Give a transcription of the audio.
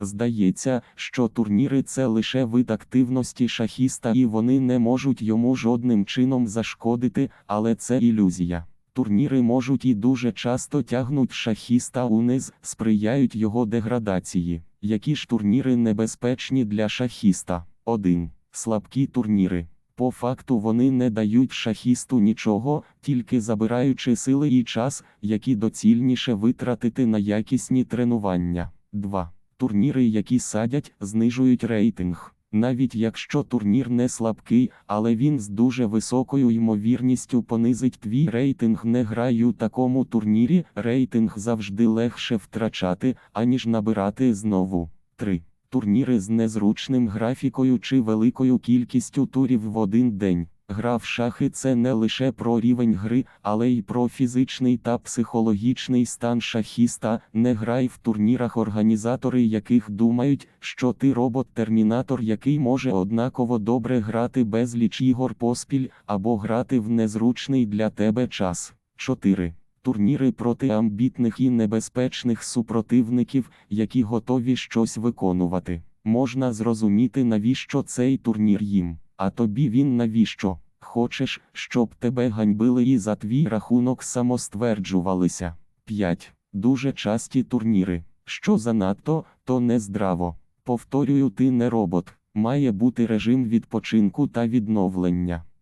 Здається, що турніри це лише вид активності шахіста і вони не можуть йому жодним чином зашкодити, але це ілюзія. Турніри можуть і дуже часто тягнуть шахіста униз, сприяють його деградації. Які ж турніри небезпечні для шахіста? 1. Слабкі турніри. По факту вони не дають шахісту нічого, тільки забираючи сили і час, які доцільніше витратити на якісні тренування. 2. Турніри, які садять, знижують рейтинг. Навіть якщо турнір не слабкий, але він з дуже високою ймовірністю понизить твій рейтинг. Не грай у такому турнірі, рейтинг завжди легше втрачати, аніж набирати знову. 3. Турніри з незручним графікою чи великою кількістю турів в один день. Гра в шахи це не лише про рівень гри, але й про фізичний та психологічний стан шахіста. Не грай в турнірах організатори яких думають, що ти робот-термінатор, який може однаково добре грати безліч ігор поспіль, або грати в незручний для тебе час. 4. Турніри проти амбітних і небезпечних супротивників, які готові щось виконувати. Можна зрозуміти, навіщо цей турнір їм. А тобі він навіщо? Хочеш, щоб тебе ганьбили і за твій рахунок самостверджувалися. 5. Дуже часті турніри. Що занадто, то не здраво. Повторюю, ти не робот. Має бути режим відпочинку та відновлення.